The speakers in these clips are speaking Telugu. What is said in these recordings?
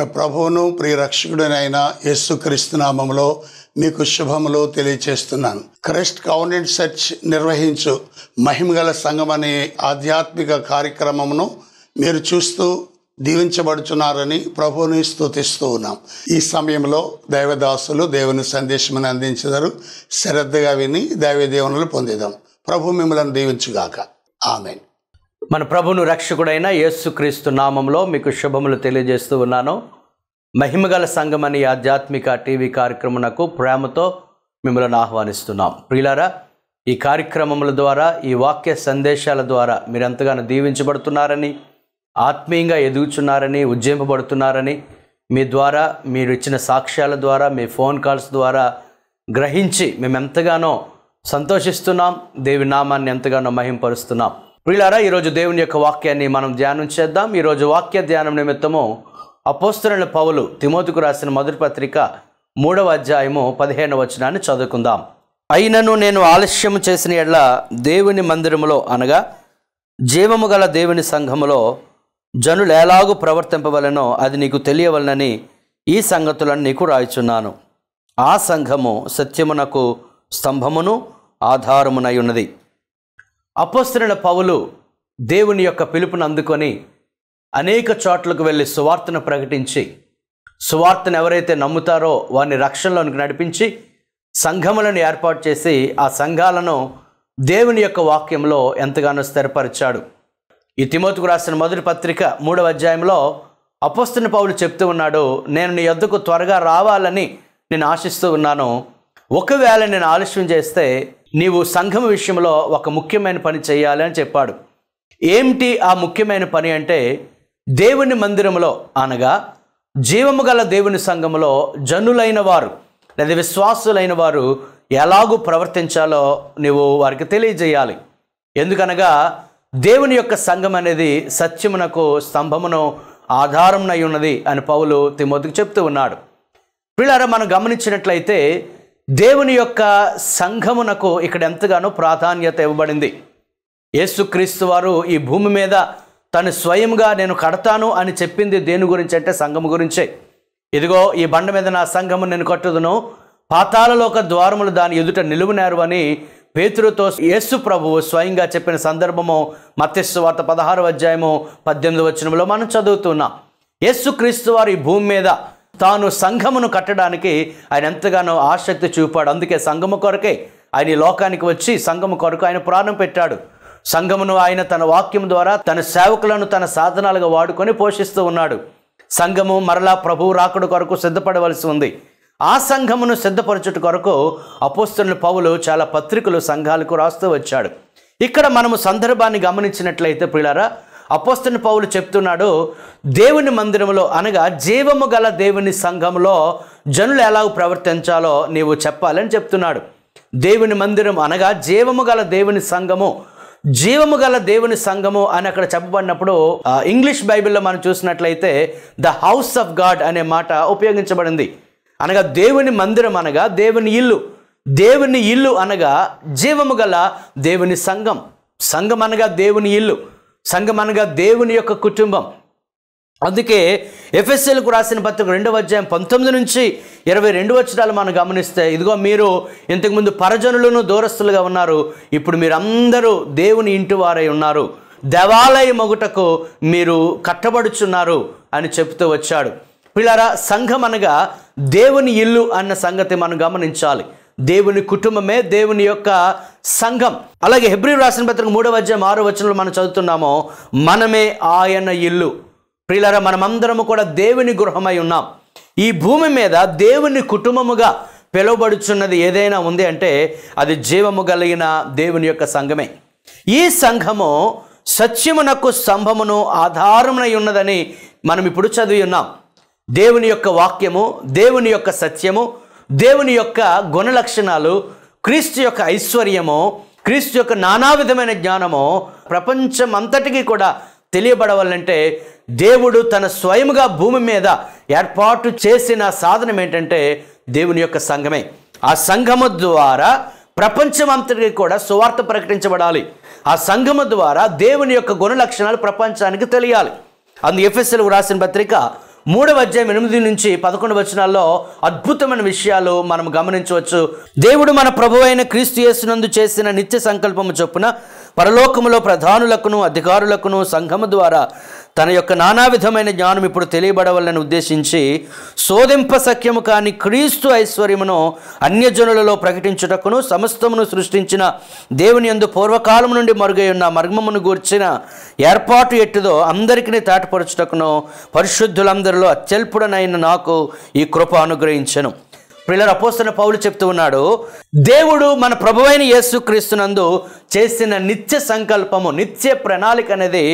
మన ప్రభువును ప్రియరక్షకుడినైన యేసుక్రీస్తు నామములో మీకు శుభములు తెలియచేస్తున్నాను. క్రైస్ట్ కౌండెంట్ సెర్చ్ నిర్వహించు మహిమగల సంఘం అనే ఆధ్యాత్మిక కార్యక్రమమును మీరు చూస్తూ దీవించబడుచున్నారని ప్రభువుని స్థుతిస్తూ ఉన్నాం. ఈ సమయంలో దైవదాసులు దేవుని సందేశమని అందించదరు. శ్రద్ధగా విని దైవ దేవునులు పొందేదాం. ప్రభు మిమ్మల్ని దీవించుగాక. ఆమెన్. మన ప్రభును రక్షకుడైన యేసుక్రీస్తు నామంలో మీకు శుభములు తెలియజేస్తూ ఉన్నాను. మహిమగల సంఘం అనే ఆధ్యాత్మిక టీవీ కార్యక్రమకు ప్రేమతో మిమ్మల్ని ఆహ్వానిస్తున్నాం. ప్రియులారా ఈ కార్యక్రమముల ద్వారా ఈ వాక్య సందేశాల ద్వారా మీరు ఎంతగానో దీవించబడుతున్నారని ఆత్మీయంగా ఎదుగుచున్నారని ఉజ్జింపబడుతున్నారని మీ ద్వారా మీరు ఇచ్చిన సాక్ష్యాల ద్వారా మీ ఫోన్ కాల్స్ ద్వారా గ్రహించి మేము ఎంతగానో సంతోషిస్తున్నాం. దేవి నామాన్ని ఎంతగానో మహింపరుస్తున్నాం. ప్రియులారా ఈరోజు దేవుని యొక్క వాక్యాన్ని మనం ధ్యానం చేద్దాం. ఈరోజు వాక్య ధ్యానం నిమిత్తము అపోస్తరుల పౌలు తిమోతికు రాసిన మొదటి పత్రిక మూడవ అధ్యాయము పదిహేను వచనాన్ని చదువుకుందాం. అయినను నేను ఆలస్యం చేసిన ఎడ్ల దేవుని మందిరములో అనగా జీవము గల దేవుని సంఘములో జనులు ఎలాగూ ప్రవర్తింపవలనో అది నీకు తెలియవలనని ఈ సంగతులను నీకు రాయిచున్నాను. ఆ సంఘము సత్యమునకు స్తంభమును ఆధారమునై ఉన్నది. అపోస్తరుల పౌలు దేవుని యొక్క పిలుపును అందుకొని అనేక చోట్లకు వెళ్ళి సువార్తను ప్రకటించి సువార్తను ఎవరైతే నమ్ముతారో వారిని రక్షణలోనికి నడిపించి సంఘములను ఏర్పాటు చేసి ఆ సంఘాలను దేవుని యొక్క వాక్యంలో ఎంతగానో స్థిరపరిచాడు. ఈ తిమోతికు రాసిన మొదటి పత్రిక మూడవ అధ్యాయంలో అపోస్తున్న పౌలు చెప్తూ ఉన్నాడు నేను నీ యొద్దకు త్వరగా రావాలని నేను ఆశిస్తూ ఉన్నాను. ఒకవేళ నేను ఆలస్యం చేస్తే నీవు సంఘం విషయంలో ఒక ముఖ్యమైన పని చేయాలి అని చెప్పాడు. ఏమిటి ఆ ముఖ్యమైన పని అంటే దేవుని మందిరంలో అనగా జీవము గల దేవుని సంఘములో జనులైన వారు లేదా విశ్వాసులైన వారు ఎలాగూ ప్రవర్తించాలో నీవు వారికి తెలియజేయాలి. ఎందుకనగా దేవుని యొక్క సంఘం అనేది సత్యమునకు స్తంభమును ఆధారంనై ఉన్నది అని పౌలు తిమోతికి చెప్తూ ఉన్నాడు. పిల్లర మనం గమనించినట్లయితే దేవుని యొక్క సంఘమునకు ఇక్కడ ఎంతగానో ప్రాధాన్యత ఇవ్వబడింది. యేసుక్రీస్తు వారు ఈ భూమి మీద తను స్వయంగా నేను కడతాను అని చెప్పింది దేని గురించి అంటే సంఘము గురించే. ఇదిగో ఈ బండ మీద నా సంఘము నేను కట్టుదును పాతాలలోక ద్వారములు దాని ఎదుట నిలువునారు అని పేతురుతో యేసు ప్రభువు స్వయంగా చెప్పిన సందర్భము మత్స్సు వార్త పదహారు అధ్యాయము పద్దెనిమిది వచనంలో మనం చదువుతున్నాం. యేసుక్రీస్తు వారు ఈ భూమి మీద తాను సంఘమును కట్టడానికి ఆయన ఎంతగానో ఆసక్తి చూపాడు. అందుకే సంఘము కొరకే ఆయన ఈ లోకానికి వచ్చి సంఘము కొరకు ఆయన ప్రాణం పెట్టాడు. సంఘమును ఆయన తన వాక్యం ద్వారా తన సేవకులను తన సాధనాలుగా వాడుకొని పోషిస్తూ ఉన్నాడు. సంఘము మరలా ప్రభువు రాకుడు కొరకు సిద్ధపడవలసి ఉంది. ఆ సంఘమును సిద్ధపరచుట కొరకు అపోస్తుల పౌలు చాలా పత్రికలు సంఘాలకు రాస్తూ వచ్చాడు. ఇక్కడ మనము సందర్భాన్ని గమనించినట్లయితే పిల్లరా అపోస్తున్న పౌలు చెప్తున్నాడు దేవుని మందిరంలో అనగా జీవము గల దేవుని సంఘంలో జనులు ఎలా ప్రవర్తించాలో నీవు చెప్పాలని చెప్తున్నాడు. దేవుని మందిరం అనగా జీవము గల దేవుని సంఘము జీవము గల దేవుని సంఘము అని అక్కడ చెప్పబడినప్పుడు ఇంగ్లీష్ బైబిల్లో మనం చూసినట్లయితే ద హౌస్ ఆఫ్ గాడ్ అనే మాట ఉపయోగించబడింది. అనగా దేవుని మందిరం అనగా దేవుని ఇల్లు దేవుని ఇల్లు అనగా జీవము గల దేవుని సంఘం. సంఘం అనగా దేవుని ఇల్లు. సంఘం అనగా దేవుని యొక్క కుటుంబం. అందుకే ఎఫ్ఎస్ఎల్కు రాసిన పత్రిక రెండవ అధ్యాయం పంతొమ్మిది నుంచి ఇరవై రెండు వచ్చరాలు మనం గమనిస్తే ఇదిగో మీరు ఇంతకుముందు పరజనులను దూరస్తులుగా ఉన్నారు ఇప్పుడు మీరందరూ దేవుని ఇంటి వారై ఉన్నారు. దేవాలయ మొగుటకు మీరు కట్టబడుచున్నారు అని చెప్తూ వచ్చాడు. పిల్లరా సంఘం అనగా దేవుని ఇల్లు అన్న సంగతి మనం గమనించాలి. దేవుని కుటుంబమే దేవుని యొక్క సంఘం. అలాగే హెబ్రి రాసిన పత్రిక మూడవ అధ్యాయం ఆరో వచనంలో మనం చదువుతున్నామో మనమే ఆయన ఇల్లు. ప్రియులరా మనమందరము కూడా దేవుని గృహమై ఉన్నాం. ఈ భూమి మీద దేవుని కుటుంబముగా పిలువబడుచున్నది ఏదైనా ఉంది అంటే అది జీవము కలిగిన దేవుని యొక్క సంఘమే. ఈ సంఘము సత్యమునకు స్తంభమును ఆధారమునై ఉన్నదని మనం ఇప్పుడు చదివి ఉన్నాం. దేవుని యొక్క వాక్యము దేవుని యొక్క సత్యము దేవుని యొక్క గుణ లక్షణాలు క్రీస్తు యొక్క ఐశ్వర్యము క్రీస్తు యొక్క నానా విధమైన జ్ఞానము ప్రపంచం అంతటికీ కూడా తెలియబడవాలంటే దేవుడు తన స్వయముగా భూమి మీద ఏర్పాటు చేసిన సాధనం ఏంటంటే దేవుని యొక్క సంఘమే. ఆ సంఘము ద్వారా ప్రపంచం అంతటికి కూడా సువార్త ప్రకటించబడాలి. ఆ సంఘము ద్వారా దేవుని యొక్క గుణ లక్షణాలు ప్రపంచానికి తెలియాలి. అందు ఎఫ్ఎస్ఎల్ రాసిన పత్రిక మూడవ అధ్యాయం ఎనిమిది నుంచి పదకొండు వచనాల్లో అద్భుతమైన విషయాలు మనం గమనించవచ్చు. దేవుడు మన ప్రభు అయిన క్రీస్తు యేసునందు చేసిన నిత్య సంకల్పము చొప్పున పరలోకములో ప్రధానులకును అధికారులకును సంఘము ద్వారా తన యొక్క నానా విధమైన జ్ఞానం ఇప్పుడు తెలియబడవలని ఉద్దేశించి శోధింప సఖ్యము కాని క్రీస్తు ఐశ్వర్యమును అన్యజనులలో ప్రకటించుటకును సమస్తమును సృష్టించిన దేవుని యందు పూర్వకాలం నుండి మరుగై ఉన్న మర్మమును గూర్చిన ఏర్పాటు ఎట్టుదో అందరికీ తాటపరచుటకును పరిశుద్ధులందరిలో అత్యల్పుడనైన నాకు ఈ కృప అనుగ్రహించను. పిల్లల అపోస్తున్న పౌలు చెప్తూ ఉన్నాడు దేవుడు మన ప్రభువైన యేసుక్రీస్తునందు చేసిన నిత్య సంకల్పము నిత్య ప్రణాళిక అనేది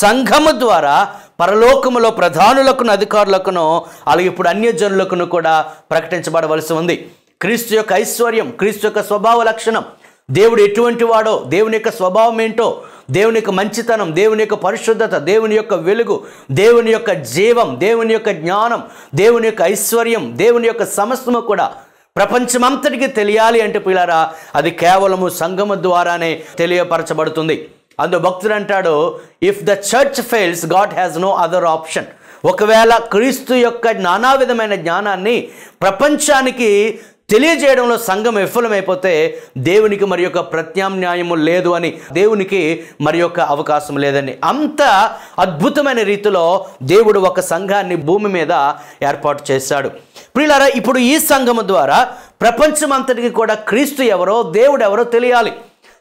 సంఘము ద్వారా పరలోకములో ప్రధానులకును అధికారులకును అలాగే ఇప్పుడు అన్యజనులకును కూడా ప్రకటించబడవలసి ఉంది. క్రీస్తు యొక్క ఐశ్వర్యం క్రీస్తు యొక్క స్వభావ లక్షణం దేవుడు ఎటువంటి వాడో దేవుని యొక్క స్వభావం ఏంటో దేవుని యొక్క మంచితనం దేవుని యొక్క పరిశుద్ధత దేవుని యొక్క వెలుగు దేవుని యొక్క జీవం దేవుని యొక్క జ్ఞానం దేవుని యొక్క ఐశ్వర్యం దేవుని యొక్క సమస్తము కూడా ప్రపంచమంతటికి తెలియాలి అంటే పిల్లరా అది కేవలము సంగము ద్వారానే తెలియపరచబడుతుంది. అందు భక్తుడు అంటాడు if the church fails God has no other option ఒకవేళ క్రీస్తు యొక్క నానా విధమైన జ్ఞానాన్ని ప్రపంచానికి తెలియజేయడంలో సంఘం విఫలమైపోతే దేవునికి మరి యొక్క ప్రత్యామ్నాయము లేదు అని దేవునికి మరి యొక్క అవకాశం లేదని. అంత అద్భుతమైన రీతిలో దేవుడు ఒక సంఘాన్ని భూమి మీద ఏర్పాటు చేశాడు. ప్రియులారా ఇప్పుడు ఈ సంఘము ద్వారా ప్రపంచం అంతటికి కూడా క్రీస్తు ఎవరో దేవుడు ఎవరో తెలియాలి.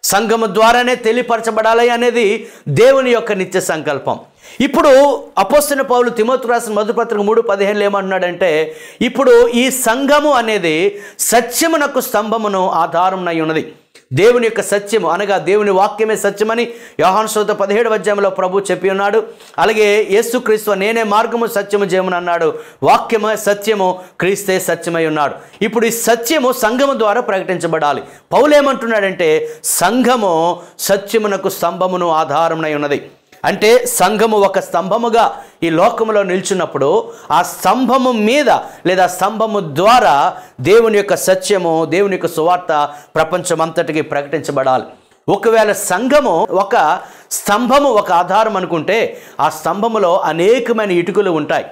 సంఘము ద్వారానే తెలియపరచబడాలి అనేది దేవుని యొక్క నిత్య సంకల్పం. ఇప్పుడు అపోస్తున్న పౌలు తిమోతు రాసిన మధుపత్రిక మూడు పదిహేనులు ఏమంటున్నాడంటే ఇప్పుడు ఈ సంఘము అనేది సత్యమునకు స్తంభమును ఆధారమునై ఉన్నది. దేవుని యొక్క సత్యము అనగా దేవుని వాక్యమే సత్యమని యోహాను పదిహేడు అధ్యాయంలో ప్రభు చెప్పి ఉన్నాడు. అలాగే యేసుక్రీస్తు నేనే మార్గము సత్యము జయమును అన్నాడు. వాక్యము సత్యము క్రీస్తే సత్యమై ఉన్నాడు. ఇప్పుడు ఈ సత్యము సంఘము ద్వారా ప్రకటించబడాలి. పౌలు ఏమంటున్నాడంటే సంఘము సత్యమునకు స్తంభమును ఆధారమునై ఉన్నది. అంటే సంఘము ఒక స్తంభముగా ఈ లోకములో నిల్చున్నప్పుడు ఆ స్తంభము మీద లేదా స్తంభము ద్వారా దేవుని యొక్క సత్యము దేవుని యొక్క సువార్త ప్రపంచమంతటికి ప్రకటించబడాలి. ఒకవేళ సంఘము ఒక స్తంభము ఒక ఆధారం అనుకుంటే ఆ స్తంభములో అనేకమైన ఇటుకలు ఉంటాయి.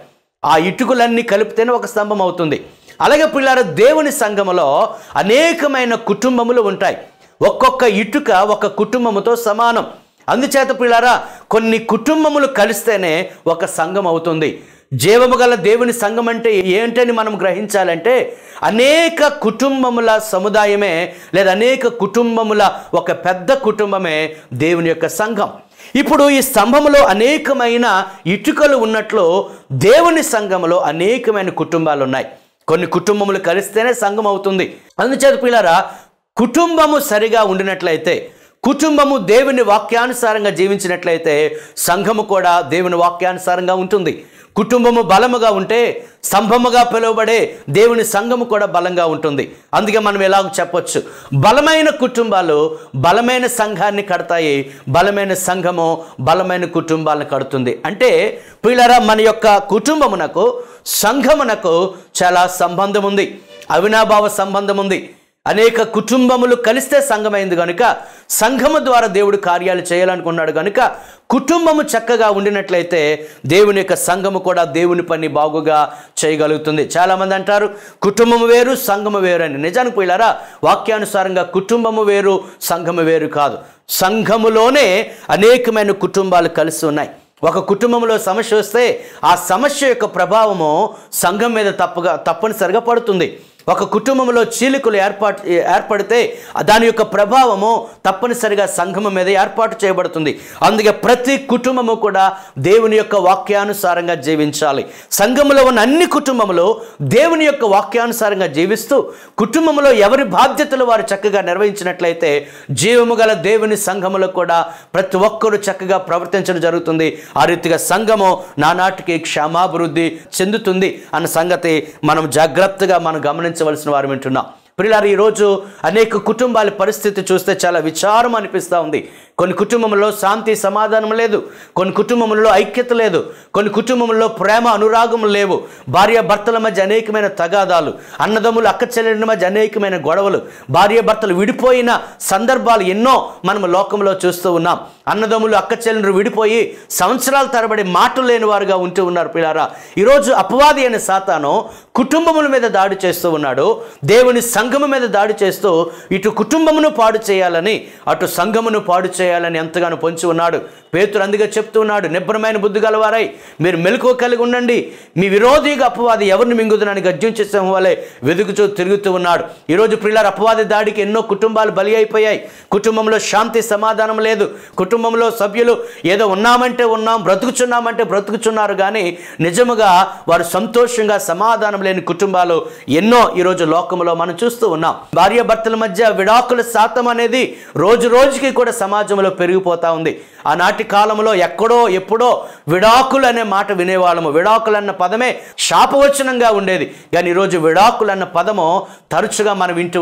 ఆ ఇటుకలన్నీ కలిపితేనే ఒక స్తంభం అవుతుంది. అలాగే పిల్లల దేవుని సంఘములో అనేకమైన కుటుంబములు ఉంటాయి. ఒక్కొక్క ఇటుక ఒక కుటుంబముతో సమానం. అందుచేత పిల్లారా కొన్ని కుటుంబములు కలిస్తేనే ఒక సంఘం అవుతుంది. జీవము గల దేవుని సంఘం అంటే ఏంటని మనం గ్రహించాలంటే అనేక కుటుంబముల సముదాయమే లేదా అనేక కుటుంబముల ఒక పెద్ద కుటుంబమే దేవుని యొక్క సంఘం. ఇప్పుడు ఈ స్తంభములో అనేకమైన ఇటుకలు ఉన్నట్లు దేవుని సంఘములో అనేకమైన కుటుంబాలు ఉన్నాయి కొన్ని కుటుంబములు కలిస్తేనే సంఘం అవుతుంది. అందుచేత పిల్లరా కుటుంబము సరిగా ఉండినట్లయితే కుటుంబము దేవుని వాక్యానుసారంగా జీవించినట్లయితే సంఘము కూడా దేవుని వాక్యానుసారంగా ఉంటుంది. కుటుంబము బలముగా ఉంటే స్తంభముగా పిలువబడే దేవుని సంఘము కూడా బలంగా ఉంటుంది. అందుకే మనం ఎలాగ చెప్పొచ్చు. బలమైన కుటుంబాలు బలమైన సంఘాన్ని కడతాయి. బలమైన సంఘము బలమైన కుటుంబాలను కడుతుంది. అంటే పిల్లరా మన యొక్క కుటుంబమునకు సంఘమునకు చాలా సంబంధం ఉంది అవినాభావ సంబంధం ఉంది అనేక కుటుంబములు కలిస్తే సంఘమైంది కనుక సంఘము ద్వారా దేవుడు కార్యాలు చేయాలనుకున్నాడు కనుక కుటుంబము చక్కగా ఉండినట్లయితే దేవుని యొక్క సంఘము కూడా దేవుని పని బాగుగా చేయగలుగుతుంది. చాలామంది అంటారు కుటుంబము వేరు సంఘము వేరు అని. నిజానికి పోయిలారా వాక్యానుసారంగా కుటుంబము వేరు సంఘము వేరు కాదు. సంఘములోనే అనేకమైన కుటుంబాలు కలిసి ఉన్నాయి. ఒక కుటుంబంలో సమస్య వస్తే ఆ సమస్య యొక్క ప్రభావము సంఘం మీద తప్పగా తప్పనిసరిగా పడుతుంది. ఒక కుటుంబంలో చీలికలు ఏర్పాటు ఏర్పడితే దాని యొక్క ప్రభావము తప్పనిసరిగా సంఘము మీద ఏర్పాటు చేయబడుతుంది. అందుకే ప్రతి కుటుంబము కూడా దేవుని యొక్క వాక్యానుసారంగా జీవించాలి. సంఘములో ఉన్న అన్ని కుటుంబములో దేవుని యొక్క వాక్యానుసారంగా జీవిస్తూ కుటుంబంలో ఎవరి బాధ్యతలు వారు చక్కగా నిర్వహించినట్లయితే జీవము గల దేవుని సంఘములో కూడా ప్రతి ఒక్కరూ చక్కగా ప్రవర్తించడం జరుగుతుంది. ఆ రీతిగా సంఘము నానాటికి క్షమాభివృద్ధి చెందుతుంది అన్న సంగతి మనం జాగ్రత్తగా మనం గమనించవలసిన వారు వింటున్నాం. ప్రిలారు ఈరోజు అనేక కుటుంబాల పరిస్థితి చూస్తే చాలా విచారం అనిపిస్తూ ఉంది. కొన్ని కుటుంబంలో శాంతి సమాధానం లేదు కొన్ని కుటుంబంలో ఐక్యత లేదు కొన్ని కుటుంబంలో ప్రేమ అనురాగం లేవు. భార్య భర్తల మధ్య అనేకమైన తగాదాలు అన్నదమ్ములు అక్క చెల్లెళ్ళ మధ్య అనేకమైన గొడవలు భార్య భర్తలు విడిపోయిన సందర్భాలు ఎన్నో మనం లోకంలో చూస్తూ ఉన్నాం. అన్నదమ్ములు అక్క చెల్లెలు విడిపోయి సంవత్సరాల తరబడి మాటలు లేని వారుగా ఉంటూ ఉన్నారు పిల్లారా. ఈరోజు అపవాది అనే సాతాను కుటుంబముల మీద దాడి చేస్తూ ఉన్నాడు దేవుని సంఘము మీద దాడి చేస్తూ ఇటు కుటుంబమును పాడు చేయాలని అటు సంఘమును పాడు చేయాలని ఎంతగానో పొంచి ఉన్నాడు. పేతురు అందుకే చెప్తున్నాడు నిబ్రమైన బుద్ధి గలవారై మీరు మెలకువ కలిగి ఉండండి. మీ విరోధిగా అపవాది ఎవరిని మింగుదనని గర్జించే సింహం వలె వెతుకుతూ తిరుగుతూ ఉన్నాడు. ఈరోజు పిల్లలు అపవాది దాడికి ఎన్నో కుటుంబాలు బలి అయిపోయాయి. కుటుంబంలో శాంతి సమాధానం లేదు. కుటుంబంలో సభ్యులు ఏదో ఉన్నామంటే ఉన్నాం బ్రతుకుచున్నామంటే బ్రతుకుచున్నారు కానీ నిజముగా వారు సంతోషంగా సమాధానం లేని కుటుంబాలు ఎన్నో ఈరోజు లోకంలో మనం చూస్తూ ఉన్నాం. భార్య భర్తల మధ్య విడాకుల శాతం అనేది రోజు రోజుకి కూడా సమాజంలో పెరిగిపోతా ఉంది. ఆనాటి కాలంలో ఎక్కడో ఎప్పుడో విడాకులు అనే మాట వినేవాళ్ళము. విడాకులు అన్న పదమే శాపవచనంగా ఉండేది. కానీ ఈరోజు విడాకులు అన్న పదము తరచుగా మనం వింటూ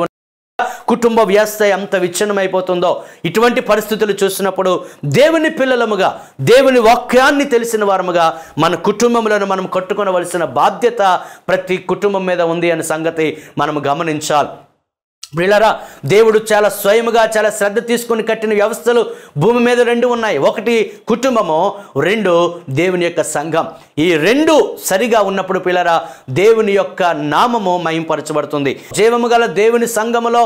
కుటుంబ వ్యవస్థ ఎంత విచ్ఛిన్నమైపోతుందో. ఇటువంటి పరిస్థితులు చూసినప్పుడు దేవుని పిల్లలముగా దేవుని వాక్యాన్ని తెలిసిన వారముగా మన కుటుంబములను మనం కట్టుకొనవలసిన బాధ్యత ప్రతి కుటుంబం మీద ఉంది అనే సంగతి మనం గమనించాలి. వీళ్ళరా దేవుడు చాలా స్వయముగా చాలా శ్రద్ధ తీసుకుని కట్టిన వ్యవస్థలు భూమి మీద రెండు ఉన్నాయి. ఒకటి కుటుంబము రెండు దేవుని యొక్క సంఘం. ఈ రెండు సరిగా ఉన్నప్పుడు పిల్లరా దేవుని యొక్క నామము మయంపరచబడుతుంది జీవము గల దేవుని సంఘములో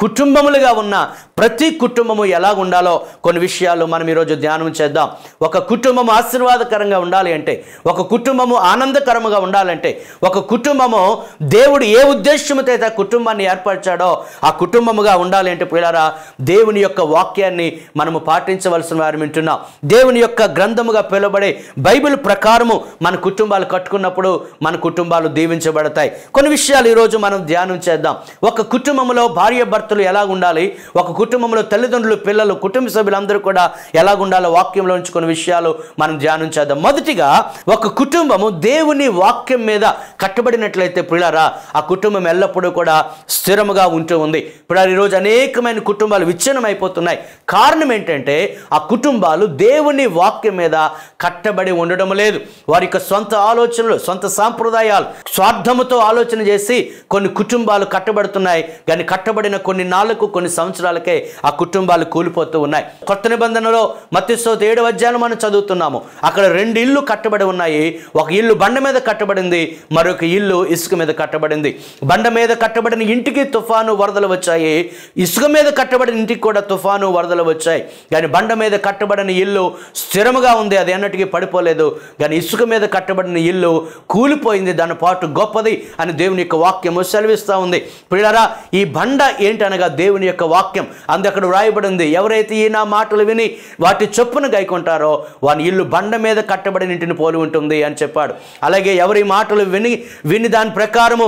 కుటుంబములుగా ఉన్న ప్రతి కుటుంబము ఎలా ఉండాలో కొన్ని విషయాలు మనం ఈరోజు ధ్యానం చేద్దాం. ఒక కుటుంబం ఆశీర్వాదకరంగా ఉండాలి అంటే ఒక కుటుంబము ఆనందకరముగా ఉండాలంటే ఒక కుటుంబము దేవుడు ఏ ఉద్దేశంతో అయితే ఆ కుటుంబాన్ని ఏర్పరిచాడో ఆ కుటుంబముగా ఉండాలి అంటే పిల్లరా దేవుని యొక్క వాక్యాన్ని మనము పాటించవలసిన వారు వింటున్నాం. దేవుని యొక్క గ్రంథముగా పిలువబడే బైబిల్ ప్రకారము మన కుటుంబాలు కట్టుకున్నప్పుడు మన కుటుంబాలు దీవించబడతాయి. కొన్ని విషయాలు ఈరోజు మనం ధ్యానం చేద్దాం. ఒక కుటుంబంలో భార్య భర్తలు ఎలా ఉండాలి ఒక కుటుంబంలో తల్లిదండ్రులు పిల్లలు కుటుంబ సభ్యులందరూ కూడా ఎలా ఉండాలో వాక్యంలో ఉంచుకున్న విషయాలు మనం ధ్యానం చేద్దాం మొదటిగా ఒక కుటుంబము దేవుని వాక్యం మీద కట్టబడినట్లయితే పిల్లరా ఆ కుటుంబం ఎల్లప్పుడూ కూడా స్థిరముగా ఉంటూ ఉంది. ఇప్పుడు ఈరోజు అనేకమైన కుటుంబాలు విచ్ఛిన్నం అయిపోతున్నాయి కారణం ఏంటంటే ఆ కుటుంబాలు దేవుని వాక్యం మీద కట్టబడి ఉండడం లేదు. వారి యొక్క సొంత ఆలోచనలు సొంత సాంప్రదాయాలు స్వార్థముతో ఆలోచన చేసి కొన్ని కుటుంబాలు కట్టబడుతున్నాయి. కానీ కట్టబడిన కొన్ని నాలుగు కొన్ని సంవత్సరాలకే ఆ కుటుంబాలు కూలిపోతూ ఉన్నాయి. కొత్త నిబంధనలో మత్స్యోత ఏడు అధ్యాయులు మనం చదువుతున్నాము. అక్కడ రెండు ఇల్లు కట్టబడి ఉన్నాయి. ఒక ఇల్లు బండ మీద కట్టబడింది మరొక ఇల్లు ఇసుక మీద కట్టబడింది. బండ మీద కట్టబడిన ఇంటికి తుఫాను వరదలు వచ్చాయి. ఇసుక మీద కట్టబడిన ఇంటికి కూడా తుఫాను వరదలు వచ్చాయి. కానీ బండ మీద కట్టబడిన ఇల్లు స్థిరముగా ఉంది అది ఎన్నటికీ పడిపోలేదు. కానీ ఇసుక మీద కట్టబడిన ఇల్లు కూలిపోయింది దాని పాటు గొప్పది అని దేవుని యొక్క వాక్యము సెలవిస్తూ ఉంది. పిల్లరా ఈ బండ అనగా దేవుని యొక్క వాక్యం. అందక్కడ వ్రాయబడింది ఎవరైతే ఈ నా మాటలు విని వాటి చొప్పున గైకుంటారో వాని ఇల్లు బండ మీద కట్టబడిన ఇంటిని పోలి ఉంటుంది అని చెప్పాడు. అలాగే ఎవరి మాటలు విని విని దాని ప్రకారము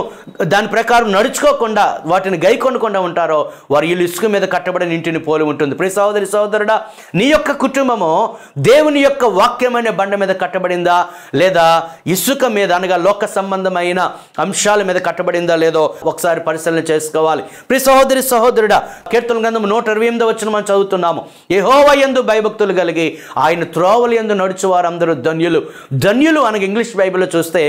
దాని ప్రకారం నడుచుకోకుండా వాటిని గైకొనకుండా ఉంటారో వారి ఇల్లు ఇసుక మీద కట్టబడిన ఇంటిని పోలి ఉంటుంది. ప్రియ సహోదరి సహోదరుడా నీ యొక్క కుటుంబము దేవుని యొక్క వాక్యమైన బండ మీద కట్టబడిందా? లేదా ఇసుక మీద అనగా లోక సంబంధమైన అంశాల మీద కట్టబడిందా? లేదో ఒకసారి పరిశీలన చేసుకోవాలి. ప్రియ సహోదరి సహోదరుడా కీర్తన గ్రంథం నూట ఇరవై ఎనిమిది వచ్చిన మనం చదువుతున్నాము. యెహోవ యందు భయభక్తులు కలిగి ఆయన త్రోవలు యందు నడుచు వారందరూ ధన్యులు. ధన్యులు అనగా ఇంగ్లీష్ బైబిల్లో చూస్తే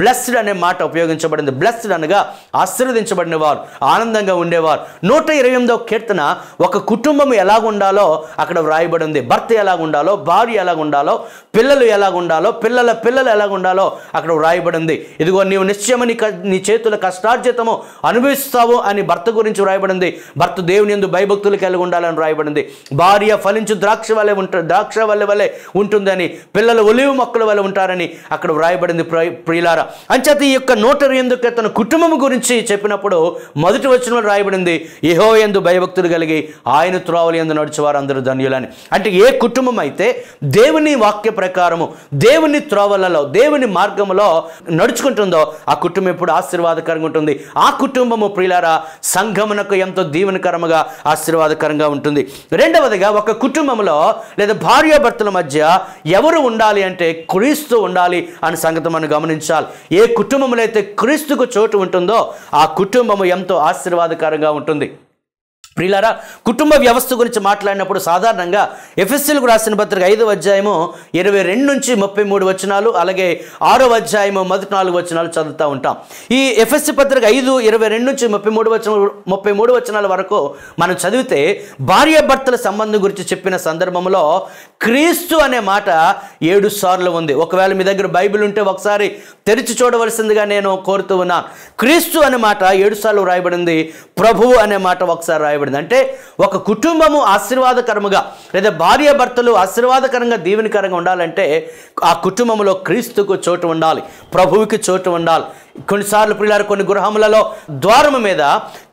బ్లెస్డ్ అనే మాట ఉపయోగించబడింది. బ్లెస్డ్ అనగా ఆశీర్వదించబడిన వారు ఆనందంగా ఉండేవారు. నూట ఇరవై ఎనిమిదో కీర్తన ఒక కుటుంబం ఎలా ఉండాలో అక్కడ వ్రాయబడి ఉంది భర్త ఎలా ఉండాలో భార్య ఎలా ఉండాలో పిల్లలు ఎలా ఉండాలో పిల్లల పిల్లలు ఎలా ఉండాలో అక్కడ వ్రాయబడి ఉంది ఇదిగో నీవు నిశ్చయమని నీ చేతుల కష్టార్జితము అనుభవిస్తావు అని భర్త గురించి వ్రాయబడింది. భర్త దేవుని ఎందు భయభక్తులు కలిగి ఉండాలని వ్రాయబడింది భార్య ఫలించు ద్రాక్ష వలె ఉంటారు ద్రాక్ష వల్ల వలె ఉంటుందని పిల్లలు ఒలివి మొక్కల వల్ల ఉంటారని అక్కడ వ్రాయబడింది ప్రియులార ప్రియులారా. అంచేత ఈ యొక్క నూట ఎందుకు తన కుటుంబం గురించి చెప్పినప్పుడు మొదటి వచ్చిన రాయబడింది ఏహో ఎందు భయభక్తులు కలిగి ఆయన త్రోవలు ఎందు నడిచేవారు అందరూ ధన్యులని. అంటే ఏ కుటుంబం అయితే దేవుని వాక్య ప్రకారము దేవుని త్రోవలలో దేవుని మార్గములో నడుచుకుంటుందో ఆ కుటుంబం ఎప్పుడు ఆశీర్వాదకరంగా ఉంటుంది. ఆ కుటుంబము ప్రియులారా సంఘమునకు ఎంతో దీవెనకరముగా ఆశీర్వాదకరంగా ఉంటుంది. రెండవదిగా ఒక కుటుంబంలో లేదా భార్యాభర్తల మధ్య ఎవరు ఉండాలి అంటే క్రీస్తు ఉండాలి అనే సంగతి మనం గమనించాలి. ఏ కుటుంబంలో అయితే క్రీస్తుకు చోటు ఉంటుందో ఆ కుటుంబము ఎంతో ఆశీర్వాదకరంగా ఉంటుంది. ప్రియులారా కుటుంబ వ్యవస్థ గురించి మాట్లాడినప్పుడు సాధారణంగా ఎఫ్ఎస్సీలకు రాసిన పత్రిక ఐదు అధ్యాయము ఇరవై రెండు నుంచి ముప్పై మూడు వచనాలు అలాగే ఆరో అధ్యాయము మొదటి నాలుగు వచనాలు చదువుతూ ఉంటాం. ఈ ఎఫ్ఎస్సి పత్రిక ఐదు ఇరవై రెండు నుంచి ముప్పై మూడు వచన ముప్పై మూడు వచనాల వరకు మనం చదివితే భార్యాభర్తల సంబంధం గురించి చెప్పిన సందర్భంలో క్రీస్తు అనే మాట ఏడు సార్లు ఉంది. ఒకవేళ మీ దగ్గర బైబిల్ ఉంటే ఒకసారి తెరిచి చూడవలసిందిగా నేను కోరుతూ ఉన్నాను. క్రీస్తు అనే మాట ఏడు సార్లు రాయబడింది ప్రభువు అనే మాట ఒకసారి రాయబడింది. అంటే ఒక కుటుంబము ఆశీర్వాదకరముగా లేదా భార్యాభర్తలు ఆశీర్వాదకరంగా దీవెనకరంగా ఉండాలంటే ఆ కుటుంబంలో క్రీస్తుకు చోటు ఉండాలి ప్రభువుకి చోటు ఉండాలి. కొన్నిసార్లు పిల్లలు కొన్ని గృహములలో ద్వారము మీద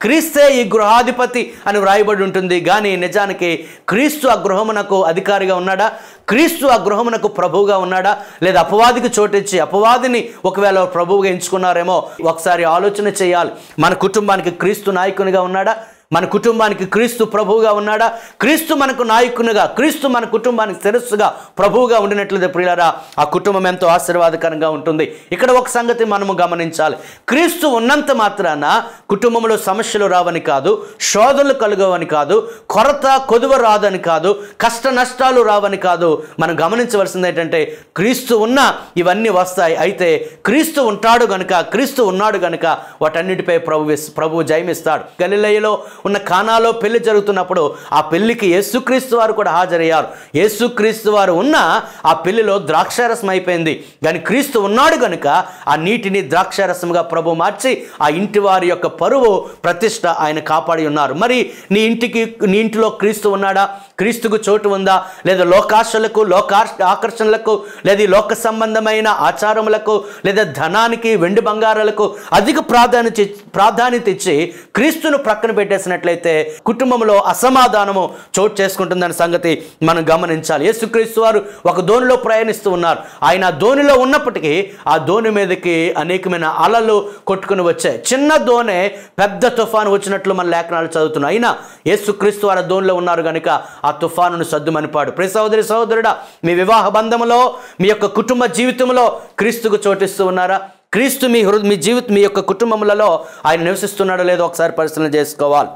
క్రీస్తే ఈ గృహాధిపతి అని వ్రాయబడి ఉంటుంది. కానీ నిజానికి క్రీస్తు ఆ గృహమునకు అధికారిగా ఉన్నాడా? క్రీస్తు ఆ గృహమునకు ప్రభువుగా ఉన్నాడా? లేదా అపవాదికి చోటిచ్చి అపవాదిని ఒకవేళ ప్రభువుగా ఎంచుకున్నారేమో ఒకసారి ఆలోచన చేయాలి. మన కుటుంబానికి క్రీస్తు నాయకునిగా ఉన్నాడా? మన కుటుంబానికి క్రీస్తు ప్రభువుగా ఉన్నాడా? క్రీస్తు మనకు నాయకునిగా క్రీస్తు మన కుటుంబానికి శిరస్సుగా ప్రభువుగా ఉండినట్లయితే ప్రియులారా. ఆ కుటుంబం ఎంతో ఆశీర్వాదకరంగా ఉంటుంది. ఇక్కడ ఒక సంగతి మనము గమనించాలి. క్రీస్తు ఉన్నంత మాత్రాన కుటుంబంలో సమస్యలు రావని కాదు శోధనలు కలుగవని కాదు కొరత కొదువ రాదని కాదు కష్ట నష్టాలు రావని కాదు. మనం గమనించవలసింది ఏంటంటే క్రీస్తు ఉన్న ఇవన్నీ వస్తాయి. అయితే క్రీస్తు ఉంటాడు గనుక క్రీస్తు ఉన్నాడు గనుక వాటన్నిటిపై ప్రభు ప్రభువు జయమిస్తాడు. గలిలయలో ఉన్న కానాలో పెళ్ళి జరుగుతున్నప్పుడు ఆ పెళ్ళికి యేసుక్రీస్తు వారు కూడా హాజరయ్యారు. యేసుక్రీస్తు వారు ఉన్న ఆ పెళ్ళిలో ద్రాక్షారసం అయిపోయింది. కానీ క్రీస్తు ఉన్నాడు కనుక ఆ నీటిని ద్రాక్షారసంగా ప్రభు మార్చి ఆ ఇంటి వారి యొక్క పరువు ప్రతిష్ట ఆయన కాపాడి ఉన్నారు. మరి నీ ఇంటికి నీ ఇంటిలో క్రీస్తు ఉన్నాడా? క్రీస్తుకు చోటు ఉందా? లేదా లోకాశలకు లోకా ఆకర్షణలకు లేదా లోక సంబంధమైన ఆచారములకు లేదా ధనానికి వెండి బంగారాలకు అధిక ప్రాధాన్యత ప్రాధాన్యత ఇచ్చి క్రీస్తును ప్రక్కన పెట్టేసిన పెట్టేసినట్లయితే కుటుంబంలో అసమాధానము చోటు చేసుకుంటుందనే సంగతి మనం గమనించాలి. యేసుక్రీస్తు వారు ఒక ధోనిలో ప్రయాణిస్తూ ఉన్నారు. ఆయన ధోనిలో ఉన్నప్పటికీ ఆ ధోని మీదకి అనేకమైన అలలు కొట్టుకుని వచ్చాయి. చిన్న ధోనే పెద్ద తుఫాను వచ్చినట్లు మన లేఖనాలు చదువుతున్నాయి. అయినా యేసుక్రీస్తు వారు ధోనిలో ఉన్నారు కనుక ఆ తుఫానును సర్దుమనిపాడు. ప్రతి సహోదరి సహోదరుడా మీ వివాహ బంధంలో మీ యొక్క కుటుంబ జీవితంలో క్రీస్తుకు చోటిస్తూ ఉన్నారా? క్రీస్తు మీ హృదయ మీ జీవితం మీ యొక్క కుటుంబములలో ఆయన నివసిస్తున్నాడో లేదో ఒకసారి పరిశీలన చేసుకోవాలి.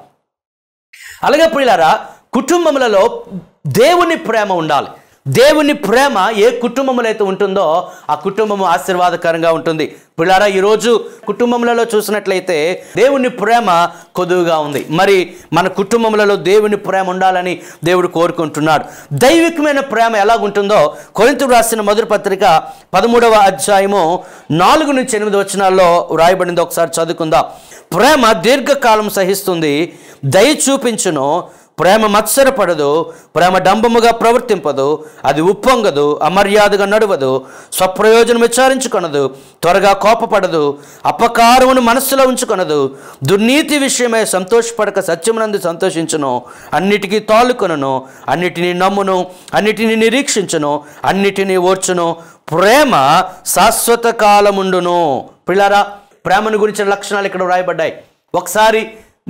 అలాగే ప్రియులారా కుటుంబములలో దేవుని ప్రేమ ఉండాలి. దేవుని ప్రేమ ఏ కుటుంబంలో అయితే ఉంటుందో ఆ కుటుంబము ఆశీర్వాదకరంగా ఉంటుంది. పిల్లారా ఈరోజు కుటుంబములలో చూసినట్లయితే దేవుని ప్రేమ కొదువుగా ఉంది. మరి మన కుటుంబములలో దేవుని ప్రేమ ఉండాలని దేవుడు కోరుకుంటున్నాడు. దైవికమైన ప్రేమ ఎలాగుంటుందో కొరింత రాసిన మొదటి పత్రిక పదమూడవ అధ్యాయము నాలుగు నుంచి ఎనిమిది వచనాల్లో వ్రాయబడింది. ఒకసారి చదువుకుందాం. ప్రేమ దీర్ఘకాలం సహిస్తుంది దయ చూపించును ప్రేమ మత్సరపడదు ప్రేమ డంబముగా ప్రవర్తింపదు అది ఉప్పొంగదు అమర్యాదగా నడవదు స్వప్రయోజనం విచారించుకొనదు త్వరగా కోపపడదు అపకారమును మనస్సులో ఉంచుకొనదు దుర్నీతి విషయమై సంతోషపడక సత్యమునందు సంతోషించును అన్నిటికీ తాలుకొనను అన్నిటినీ నమ్మును అన్నిటినీ నిరీక్షించును అన్నిటినీ ఓర్చును ప్రేమ శాశ్వత కాలముండును. పిల్లారా ప్రేమను గురించిన లక్షణాలు ఇక్కడ వ్రాయబడ్డాయి. ఒకసారి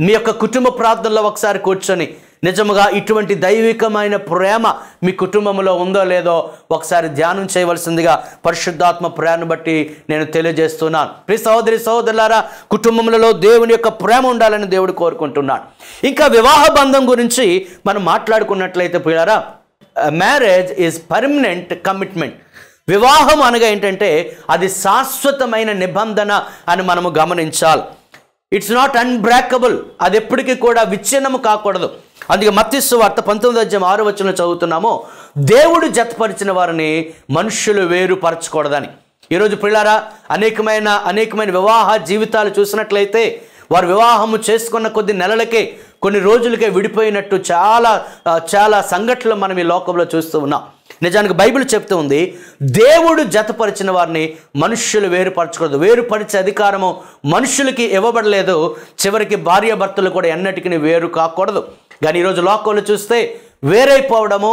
మీ యొక్క కుటుంబ ప్రార్థనలో ఒకసారి కూర్చొని నిజముగా ఇటువంటి దైవికమైన ప్రేమ మీ కుటుంబంలో ఉందో లేదో ఒకసారి ధ్యానం చేయవలసిందిగా పరిశుద్ధాత్మ ప్రేమను బట్టి నేను తెలియజేస్తున్నాను. ప్రియ సహోదరి సహోదరులారా కుటుంబములలో దేవుని యొక్క ప్రేమ ఉండాలని దేవుడు కోరుకుంటున్నాడు. ఇంకా వివాహ బంధం గురించి మనం మాట్లాడుకున్నట్లయితే పోయారా మ్యారేజ్ ఈజ్ పర్మనెంట్ కమిట్మెంట్ వివాహం అనగా ఏంటంటే అది శాశ్వతమైన నిబంధన అని మనము గమనించాలి. ఇట్స్ నాట్ అన్బ్రేకబుల్ అది ఎప్పటికీ కూడా విచ్ఛిన్నము కాకూడదు. అందుకే మత్స్సు వార్త పంతొమ్మిది అధ్యాయం ఆరు వచ్చిన చదువుతున్నాము దేవుడు జతపరిచిన వారిని మనుష్యులు వేరుపరచకూడదని. ఈరోజు పిల్లారా అనేకమైన అనేకమైన వివాహ జీవితాలు చూసినట్లయితే వారు వివాహము చేసుకున్న కొద్ది నెలలకే కొన్ని రోజులకే విడిపోయినట్టు చాలా చాలా సంఘటనలు మనం ఈ లోకంలో చూస్తూ ఉన్నాం. నిజానికి బైబిల్ చెప్తూ ఉంది దేవుడు జతపరిచిన వారిని మనుష్యులు వేరుపరచకూడదు. వేరుపరిచే అధికారము మనుషులకి ఇవ్వబడలేదు చివరికి భార్యాభర్తలు కూడా ఎన్నటికీ వేరు కాకూడదు. కానీ ఈరోజు లోకంలో చూస్తే వేరైపోవడము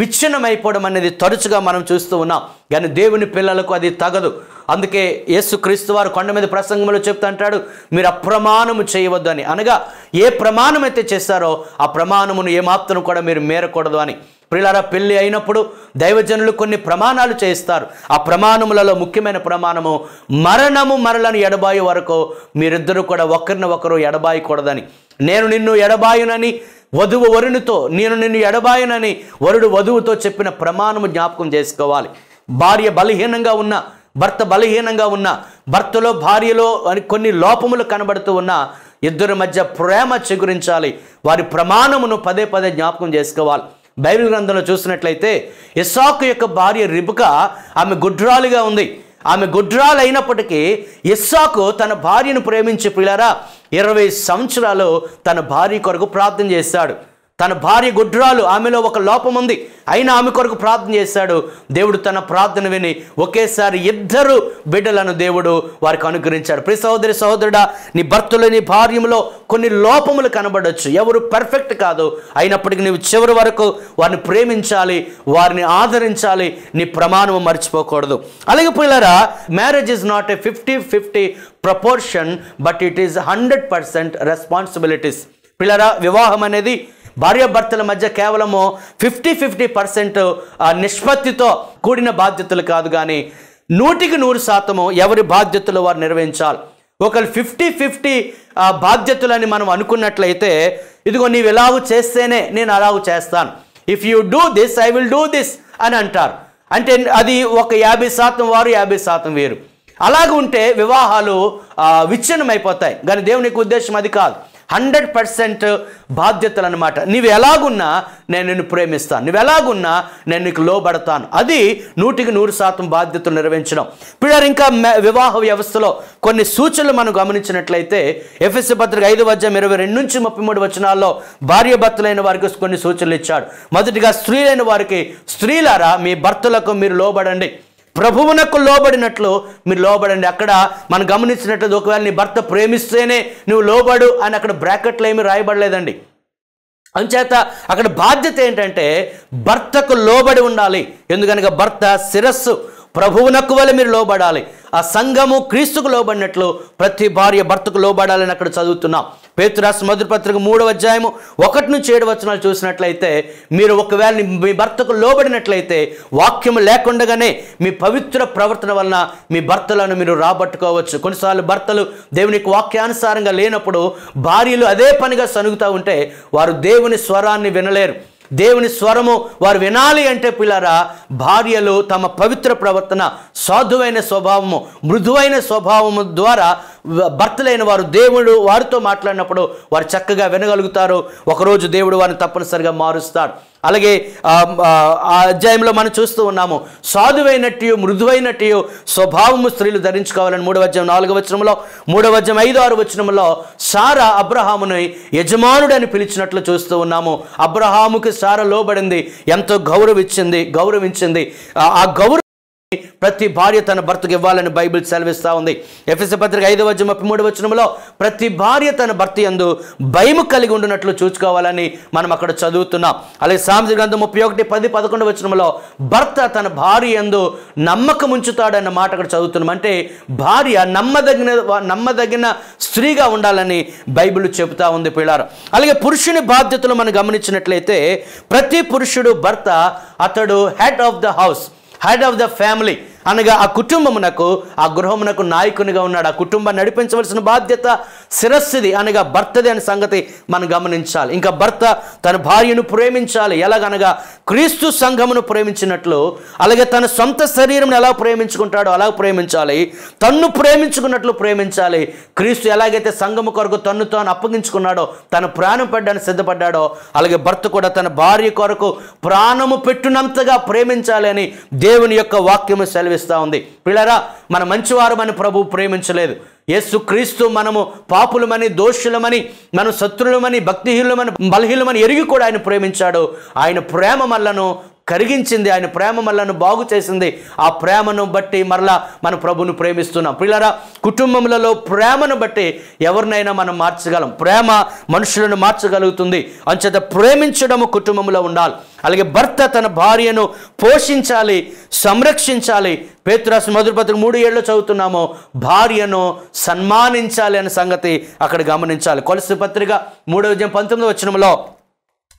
విచ్ఛిన్నమైపోవడం అనేది తరచుగా మనం చూస్తూ ఉన్నాం. కానీ దేవుని పిల్లలకు అది తగదు. అందుకే యేసుక్రీస్తు వారు కొండ మీద ప్రసంగంలో చెప్తుంటాడు మీరు అప్రమాణము చేయవద్దు అని. అనగా ఏ ప్రమాణం అయితే చేస్తారో ఆ ప్రమాణమును ఏమాత్రం కూడా మీరు మేరకూడదు అని. ప్రిలారా పెళ్ళి అయినప్పుడు దైవజనులు కొన్ని ప్రమాణాలు చేయిస్తారు. ఆ ప్రమాణములలో ముఖ్యమైన ప్రమాణము మరణము మరలను ఎడబాయి వరకు మీరిద్దరూ కూడా ఒకరిని ఒకరు ఎడబాయకూడదని. నేను నిన్ను ఎడబాయునని వధువు వరునితో నేను నిన్ను ఎడబాయనని వరుడు వధువుతో చెప్పిన ప్రమాణము జ్ఞాపకం చేసుకోవాలి. భార్య బలహీనంగా ఉన్న భర్త బలహీనంగా ఉన్న భర్తలో భార్యలో అని కొన్ని లోపములు కనబడుతూ ఉన్న ఇద్దరి మధ్య ప్రేమ చిగురించాలి. వారి ప్రమాణమును పదే పదే జ్ఞాపకం చేసుకోవాలి. బైబిల్ గ్రంథంలో చూసినట్లయితే ఇస్సాకు యొక్క భార్య రిబుక ఆమె గుడ్రాలుగా ఉంది. ఆమె గుడ్రాలు అయినప్పటికీ ఇస్సాకు తన భార్యను ప్రేమించి పిల్లరా ఇరవై సంవత్సరాలు తన భార్య కొరకు ప్రార్థన చేశాడు తన భార్య గుడ్రాలు ఆమెలో ఒక లోపం ఉంది. అయినా ఆమె కొరకు ప్రార్థన చేశాడు. దేవుడు తన ప్రార్థన విని ఒకేసారి ఇద్దరు బిడ్డలను దేవుడు వారికి అనుగ్రహించాడు. ప్రి సహోదరి సహోదరుడా నీ భర్తలో నీ భార్యములో కొన్ని లోపములు కనబడవచ్చు ఎవరు పర్ఫెక్ట్ కాదు. అయినప్పటికీ నీవు చివరి వరకు వారిని ప్రేమించాలి వారిని ఆదరించాలి నీ ప్రమాణం మర్చిపోకూడదు. అలాగే పిల్లరా marriage is not a fifty fifty proportion but it is hundred percent responsibilities పిల్లరా వివాహం అనేది భార్యాభర్తల మధ్య కేవలము ఫిఫ్టీ ఫిఫ్టీ పర్సెంట్ నిష్పత్తితో కూడిన బాధ్యతలు కాదు కానీ నూటికి నూరు శాతము ఎవరి బాధ్యతలు వారు నిర్వహించాలి. ఒకరు ఫిఫ్టీ ఫిఫ్టీ బాధ్యతలని మనం అనుకున్నట్లయితే ఇదిగో నీవు ఎలాగూ చేస్తేనే నేను అలాగూ చేస్తాను. If you do this I will do this అని అంటారు. అంటే అది ఒక యాభై శాతం వారు యాభై శాతం వేరు. అలాగ ఉంటే వివాహాలు విచ్ఛిన్నమైపోతాయి. కానీ దేవునికి ఉద్దేశం అది కాదు. హండ్రెడ్ పర్సెంట్ బాధ్యతలు అనమాట నీవు ఎలాగున్నా నేను నిన్ను ప్రేమిస్తాను. నువ్వు ఎలాగున్నా నేను నీకు లోబడతాను. అది నూటికి నూరు శాతం బాధ్యతలు నిర్వహించడం. పిల్లలు ఇంకా వివాహ వ్యవస్థలో కొన్ని సూచనలు మనం గమనించినట్లయితే ఎఫ్ఎస్సి పత్రిక ఐదు వద్యం ఇరవై రెండు నుంచి ముప్పై మూడు వచనాల్లో భార్య భర్తలైన వారికి కొన్ని సూచనలు ఇచ్చాడు. మొదటిగా స్త్రీలైన వారికి స్త్రీలారా మీ భర్తలకు మీరు లోబడండి. ప్రభువునకు లోబడినట్లు మీరు లోబడండి. అక్కడ మనం గమనించినట్లయితే ఒకవేళ నీ భర్త ప్రేమిస్తేనే నువ్వు లోబడు అని అక్కడ బ్రాకెట్లు ఏమీ రాయబడలేదండి. అంచేత అక్కడ బాధ్యత ఏంటంటే భర్తకు లోబడి ఉండాలి. ఎందుకనగా భర్త శిరస్సు ప్రభువునకు వల్ల మీరు లోబడాలి. ఆ సంఘము క్రీస్తుకు లోబడినట్లు ప్రతి భార్య భర్తకు లోబడాలని అక్కడ చదువుతున్నాం. పేతురాస్ మొదటి పత్రిక మూడవ అధ్యాయము ఒకటి నుంచి ఏడు వచనాలు చూసినట్లయితే మీరు ఒకవేళ మీ భర్తకు లోబడినట్లయితే వాక్యము లేకుండగానే మీ పవిత్ర ప్రవర్తన వలన మీ భర్తలను మీరు రాబట్టుకోవచ్చు. కొన్నిసార్లు భర్తలు దేవునికి వాక్యానుసారంగా లేనప్పుడు భార్యలు అదే పనిగా సనుగుతూ ఉంటే వారు దేవుని స్వరాన్ని వినలేరు. దేవుని స్వరము వారు వినాలి అంటే పిల్లరా భార్యలు తమ పవిత్ర ప్రవర్తన సాధువైన స్వభావము మృదువైన స్వభావము ద్వారా భర్తలైన వారు దేవుడు వారితో మాట్లాడినప్పుడు వారు చక్కగా వినగలుగుతారు. ఒకరోజు దేవుడు వారిని తప్పనిసరిగా మారుస్తాడు. అలాగే ఆ, అధ్యాయంలో మనం చూస్తూ ఉన్నాము సాధువైనట్టు మృదువైనట్టు స్వభావము స్త్రీలు ధరించుకోవాలని మూడవ అధ్యాయం నాలుగవ వచనంలో మూడవ అధ్యాయం ఐదు ఆరు వచనంలో సారా అబ్రహాముని యజమానుడని పిలిచినట్లు చూస్తూ ఉన్నాము. అబ్రహాముకి సారా లోబడింది ఎంతో గౌరవించింది గౌరవించింది. ఆ- ఆ గౌరవ ప్రతి భార్య తన భర్తకు ఇవ్వాలని బైబిల్ సెలవిస్తూ ఉంది. ఎఫ్ఎస్ పత్రిక ఐదవ వచ్చి ముప్పై మూడు వచనంలో ప్రతి భార్య తన భర్త యందు భయము కలిగి ఉండినట్లు చూసుకోవాలని మనం అక్కడ చదువుతున్నాం. అలాగే సామెత గ్రంథం ముప్పై ఒకటి పది పదకొండు వచనంలో భర్త తన భార్య యందు నమ్మకం ఉంచుతాడన్న మాట అక్కడ చదువుతున్నాం. అంటే భార్య నమ్మదగిన నమ్మదగిన స్త్రీగా ఉండాలని బైబిల్ చెబుతా ఉంది పిల్లారు. అలాగే పురుషుని బాధ్యతలు మనం గమనించినట్లయితే ప్రతి పురుషుడు భర్త అతడు head of the house. Head of the family అనగా ఆ కుటుంబమునకు ఆ గృహమునకు నాయకునిగా ఉన్నాడు. ఆ కుటుంబాన్ని నడిపించవలసిన బాధ్యత శిరస్సుది అనగా భర్తది అనే సంగతి మనం గమనించాలి. ఇంకా భర్త తన భార్యను ప్రేమించాలి. ఎలాగనగా క్రీస్తు సంఘమును ప్రేమించినట్లు అలాగే తన సొంత శరీరం ఎలా ప్రేమించుకుంటాడో అలా ప్రేమించాలి. తన్ను ప్రేమించుకున్నట్లు ప్రేమించాలి. క్రీస్తు ఎలాగైతే సంఘము కొరకు తన్ను తాను అప్పగించుకున్నాడో తన ప్రాణం పెట్టడానికి సిద్ధపడ్డాడో అలాగే భర్త కూడా తన భార్య కొరకు ప్రాణము పెట్టినంతగా ప్రేమించాలి అని దేవుని యొక్క వాక్యము సెలవిస్తూ ఉంది. పిల్లరా మన మంచివారమని ప్రభు ప్రేమించలేదు. యేసు క్రీస్తు మనము పాపులమని దోషులమని మనం శత్రులమని భక్తిహీనులమని బలహీనమని ఎరిగి కూడా ఆయన ప్రేమించాడు. ఆయన ప్రేమ మల్లను కరిగించింది. ఆయన ప్రేమ మనలను బాగు చేసింది. ఆ ప్రేమను బట్టి మరలా మన ప్రభును ప్రేమిస్తున్నాం. పిల్లరా కుటుంబములలో ప్రేమను బట్టి ఎవరినైనా మనం మార్చగలం. ప్రేమ మనుషులను మార్చగలుగుతుంది. అంచేత ప్రేమించడము కుటుంబంలో ఉండాలి. అలాగే భర్త తన భార్యను పోషించాలి సంరక్షించాలి. పేతురాసు మొదటి మూడు ఏళ్ళు చదువుతున్నాము భార్యను సన్మానించాలి అనే సంగతి అక్కడ గమనించాలి. కొలసి పత్రిక మూడవ పంతొమ్మిదవ పంతొమ్మిది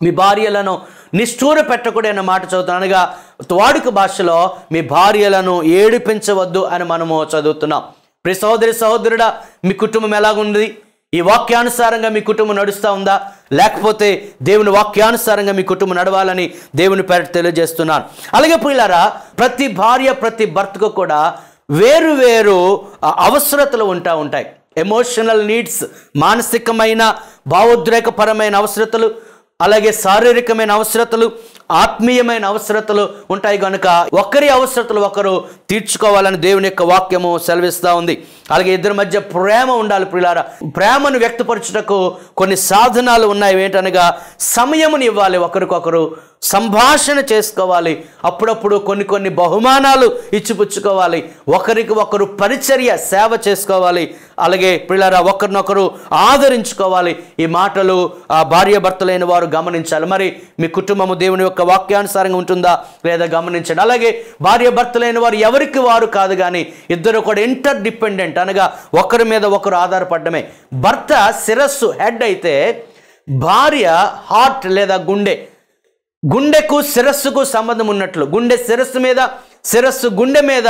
మీ భార్యలను నిష్ఠూర పెట్టకూడదు అన్న మాట చదువుతున్నాను. అనగా వాడుక భాషలో మీ భార్యలను ఏడిపించవద్దు అని మనము చదువుతున్నాం. ప్రియ సహోదరి సహోదరుడా మీ కుటుంబం ఎలాగుంది? ఈ వాక్యానుసారంగా మీ కుటుంబం నడుస్తూ ఉందా? లేకపోతే దేవుని వాక్యానుసారంగా మీ కుటుంబం నడవాలని దేవుని పేరు తెలియజేస్తున్నాను. అలాగే పిల్లారా ప్రతి భార్య ప్రతి భర్తకు కూడా వేరు వేరు అవసరతలు ఉంటా ఉంటాయి. ఎమోషనల్ నీడ్స్ మానసికమైన భావోద్రేకపరమైన అవసరతలు అలాగే శారీరకమైన అవసరతలు ఆత్మీయమైన అవసరతలు ఉంటాయి కనుక ఒకరి అవసరతలు ఒకరు తీర్చుకోవాలని దేవుని యొక్క వాక్యము సెలవిస్తూ ఉంది. అలాగే ఇద్దరి మధ్య ప్రేమ ఉండాలి ప్రియులారా. ప్రేమను వ్యక్తపరచుటకు కొన్ని సాధనాలు ఉన్నాయి. ఏంటనగా సమయముని ఇవ్వాలి. ఒకరికొకరు సంభాషణ చేసుకోవాలి. అప్పుడప్పుడు కొన్ని కొన్ని బహుమానాలు ఇచ్చిపుచ్చుకోవాలి. ఒకరికి ఒకరు పరిచర్య సేవ చేసుకోవాలి. అలాగే పిల్లరా ఒకరినొకరు ఆదరించుకోవాలి. ఈ మాటలు ఆ భార్య భర్తలైన వారు గమనించాలి. మరి మీ కుటుంబము దేవుని యొక్క వాక్యానుసారంగా ఉంటుందా? లేదా గమనించండి. అలాగే భార్య భర్తలైన వారు ఎవరికి వారు కాదు కానీ ఇద్దరు కూడా ఇంటర్ డిపెండెంట్ అనగా ఒకరి మీద ఒకరు ఆధారపడమే భర్త శిరస్సు హెడ్ అయితే భార్య హార్ట్ లేదా గుండె. గుండెకు శిరస్సుకు సంబంధం ఉన్నట్లు. గుండె శిరస్సు మీద శిరస్సు గుండె మీద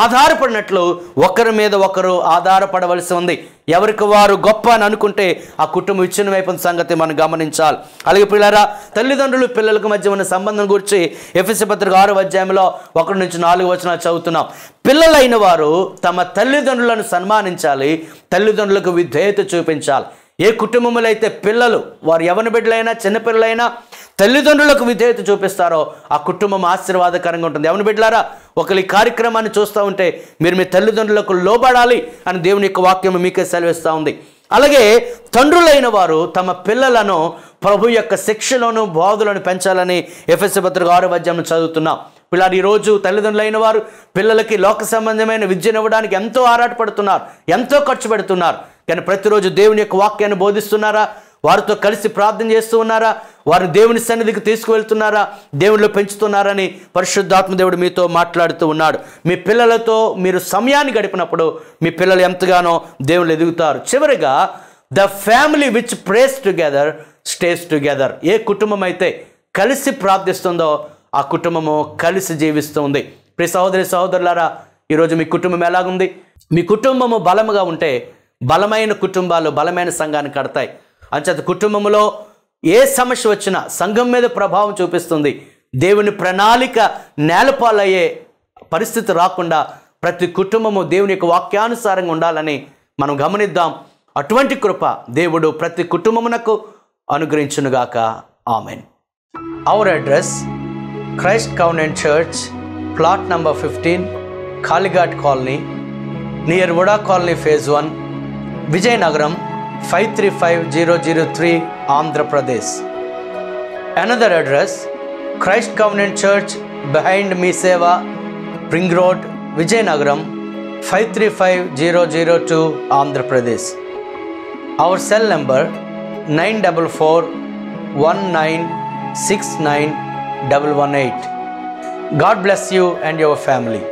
ఆధారపడినట్లు ఒకరి మీద ఒకరు ఆధారపడవలసి ఉంది. ఎవరికి వారు గొప్ప అని అనుకుంటే ఆ కుటుంబం విచ్ఛిన్నమైపోయిన సంగతి మనం గమనించాలి. అలాగే పిల్లరా తల్లిదండ్రులు పిల్లలకు మధ్య ఉన్న సంబంధం గురించి ఎఫ్ఎస్సి పత్రిక ఆరు అధ్యాయంలో ఒకటి నుంచి నాలుగు వచనాలు చదువుతున్నాం. పిల్లలైన వారు తమ తల్లిదండ్రులను సన్మానించాలి తల్లిదండ్రులకు విధేయత చూపించాలి. ఏ కుటుంబంలో అయితే పిల్లలు వారు ఎవరి బిడ్డలైనా చిన్నపిల్లలైనా తల్లిదండ్రులకు విధేయత చూపిస్తారో ఆ కుటుంబం ఆశీర్వాదకరంగా ఉంటుంది. ఎవరిని బిడ్డలారా ఒకరి కార్యక్రమాన్ని చూస్తూ ఉంటే మీరు మీ తల్లిదండ్రులకు లోబడాలి అని దేవుని యొక్క వాక్యం మీకే సెలవిస్తూ ఉంది. అలాగే తండ్రులైన వారు తమ పిల్లలను ప్రభు యొక్క శిక్షలను బోధులను పెంచాలని ఎఫ్ఎస్ పత్రిక ఆరో అధ్యాయం చదువుతున్నాం. పిల్లలు ఈరోజు తల్లిదండ్రులైన వారు పిల్లలకి లోక సంబంధమైన విద్యను ఇవ్వడానికి ఎంతో ఆరాటపడుతున్నారు ఎంతో ఖర్చు పెడుతున్నారు. కానీ ప్రతిరోజు దేవుని యొక్క వాక్యాన్ని బోధిస్తున్నారా? వారితో కలిసి ప్రార్థన చేస్తూ ఉన్నారా? వారిని దేవుని సన్నిధికి తీసుకువెళ్తున్నారా? దేవునిలో పెంచుతున్నారని పరిశుద్ధాత్మదేవుడు మీతో మాట్లాడుతూ ఉన్నాడు. మీ పిల్లలతో మీరు సమయాన్ని గడిపినప్పుడు మీ పిల్లలు ఎంతగానో దేవుళ్ళు ఎదుగుతారు. చివరిగా the family which prays together stays together. ఏ కుటుంబం అయితే కలిసి ప్రార్థిస్తుందో ఆ కుటుంబము కలిసి జీవిస్తుంది. ప్రియ సహోదరి సహోదరులారా ఈరోజు మీ కుటుంబం ఎలాగుంది? మీ కుటుంబము బలముగా ఉంటే బలమైన కుటుంబాలు బలమైన సంఘాన్ని కడతాయి. అంచేత కుటుంబంలో ఏ సమస్య వచ్చినా సంఘం మీద ప్రభావం చూపిస్తుంది. దేవుని ప్రణాళిక నేలపాలయ్యే పరిస్థితి రాకుండా ప్రతి కుటుంబము దేవుని యొక్క వాక్యానుసారంగా ఉండాలని మనం గమనిద్దాం. అటువంటి కృప దేవుడు ప్రతి కుటుంబమునకు అనుగ్రహించునుగాక. Amen. Our address Christ covenant church plot number fifteen Kalighat colony near VUDA colony phase one Vizianagaram five three five zero zero three Andhra Pradesh. Another address Christ Covenant Church behind Me Seva, Ring Road, Vijayanagaram 535002 Andhra Pradesh. Our cell number 944 God bless you and your family.